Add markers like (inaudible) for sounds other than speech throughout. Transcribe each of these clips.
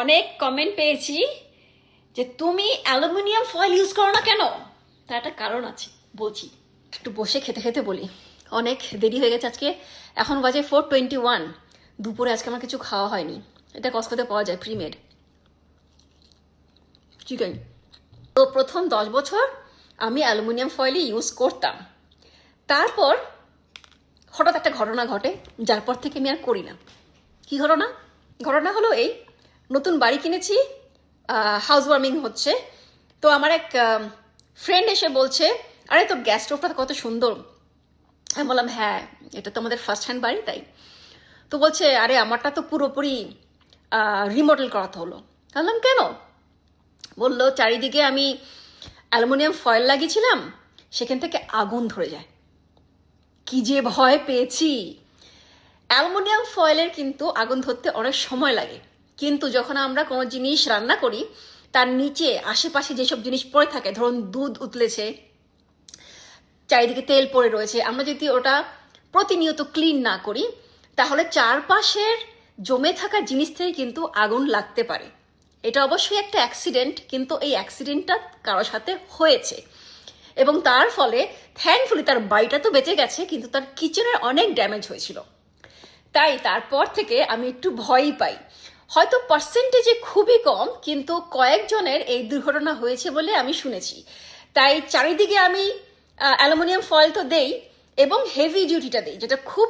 অনেক কমেন্ট পেয়েছি যে তুমি অ্যালুমিনিয়াম ফয়েল ইউজ করো না কেন? তার একটা কারণ আছে, বলছি। একটু বসে খেতে খেতে বলি। অনেক দেরি হয়ে গেছে আজকে। এখন বাজে ফোর টোয়েন্টি ওয়ান দুপুরে আজকে আমার কিছু খাওয়া হয়নি। এটা কসকোতে পাওয়া যায় প্রিমেড চিকেন তো প্রথম দশ বছর আমি অ্যালুমিনিয়াম ফয়েলই ইউজ করতাম। তারপর হঠাৎ একটা ঘটনা ঘটে, যার পর থেকে আমি আর করি না। কি ঘটনা? ঘটনা হলো এই নতুন বাড়ি কিনেছি হাউস ওয়ার্মিং হচ্ছে। তো আমার এক ফ্রেন্ড এসে বলছে, আরে তোর গ্যাস স্টোভটা কত সুন্দর। আমি বললাম হ্যাঁ এটা তো আমাদের ফার্স্ট হ্যান্ড বাড়ি, তাই। তো বলছে, আরে, আমারটা তো পুরোপুরি রিমডেল করাতে হলো। বললাম, কেন? বলল, চারিদিকে আমি অ্যালুমিনিয়াম ফয়েল লাগিয়েছিলাম, সেখান থেকে আগুন ধরে যায়। কি যে ভয় পেয়েছি। অ্যালুমিনিয়াম ফয়েলের কিন্তু আগুন ধরতে অনেক সময় লাগে। কিন্তু যখন আমরা কোনো জিনিস রান্না করি, তার নিচে, আশেপাশে যেসব জিনিস পড়ে থাকে, ধরুন দুধ উতলেছে, চারিদিকে তেল পড়ে রয়েছে, আমরা যদি ওটা প্রতিনিয়ত ক্লিন না করি, তাহলে চারপাশের জমে থাকা জিনিস থেকে কিন্তু আগুন লাগতে পারে। এটা অবশ্যই একটা অ্যাক্সিডেন্ট, কিন্তু এই অ্যাক্সিডেন্টটা কারোর সাথে হয়েছে। এবং তার ফলে থ্যাঙ্কফুলি তার বাড়িটা তো বেঁচে গেছে, কিন্তু তার কিচেনের অনেক ড্যামেজ হয়েছিল। তাই তারপর থেকে আমি একটু ভয়ই পাই। হয়তো পার্সেন্টেজে খুবই কম, কিন্তু কয়েকজনের এই দুর্ঘটনা হয়েছে বলে আমি শুনেছি। তাই চারিদিকে আমি অ্যালুমিনিয়াম ফয়েল তো দেই এবং হেভি ডিউটিটা দিই, যেটা খুব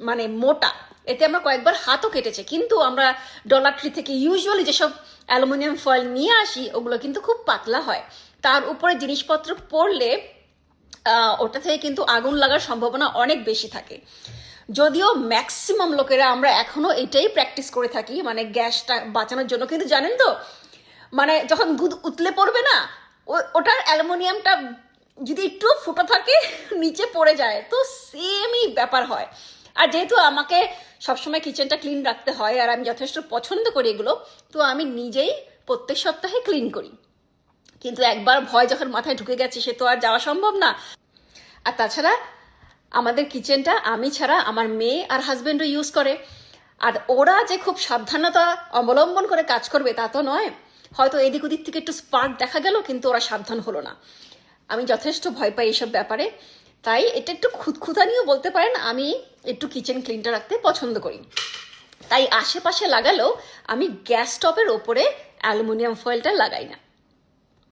মানে মোটা। এতে আমরা কয়েকবার হাতও কেটেছে, কিন্তু আমরা ডলার ট্রি থেকে ইউজুয়ালি যেসব অ্যালুমিনিয়াম ফয়েল নিয়ে আসি, ওগুলো কিন্তু খুব পাতলা হয়। তার উপরে জিনিসপত্র পড়লে ওটা থেকে কিন্তু আগুন লাগার সম্ভাবনা অনেক বেশি থাকে। যদিও ম্যাক্সিমাম লোকেরা আমরা এখনও এটাই প্র্যাকটিস করে থাকি মানে গ্যাসটা বাঁচানোর জন্য। কিন্তু জানেন তো মানে যখন দুধ উতলে পড়বে না ওটার অ্যালুমিনিয়ামটা যদি একটু ফুটো থাকে, (laughs) নিচে পড়ে যায়। তো সেমই ব্যাপার হয়। আর যেহেতু আমাকে সবসময় কিচেনটা ক্লিন রাখতে হয়, আর আমি যথেষ্ট পছন্দ করি এগুলো, তো আমি নিজেই প্রত্যেক সপ্তাহে ক্লিন করি। কিন্তু একবার ভয় যখন মাথায় ঢুকে গেছে, সে তো আর যাওয়া সম্ভব না। আর তাছাড়া আমাদের কিচেনটা আমি ছাড়া আমার মেয়ে আর হাজবেন্ডও ইউজ করে। আর ওরা যে খুব সাবধানতা অবলম্বন করে কাজ করবে তা তো নয়। হয়তো এদিক ওদিক থেকে একটু স্পার্ক দেখা গেল, কিন্তু ওরা সাবধান হলো না। আমি যথেষ্ট ভয় পাই এসব ব্যাপারে। তাই এটা একটু খুঁতখুতানিও বলতে পারেন, আমি একটু কিচেন ক্লিনটা রাখতে পছন্দ করি। তাই আশেপাশে লাগালেও আমি গ্যাস স্টপের ওপরে অ্যালুমিনিয়াম ফয়েলটা লাগাই না।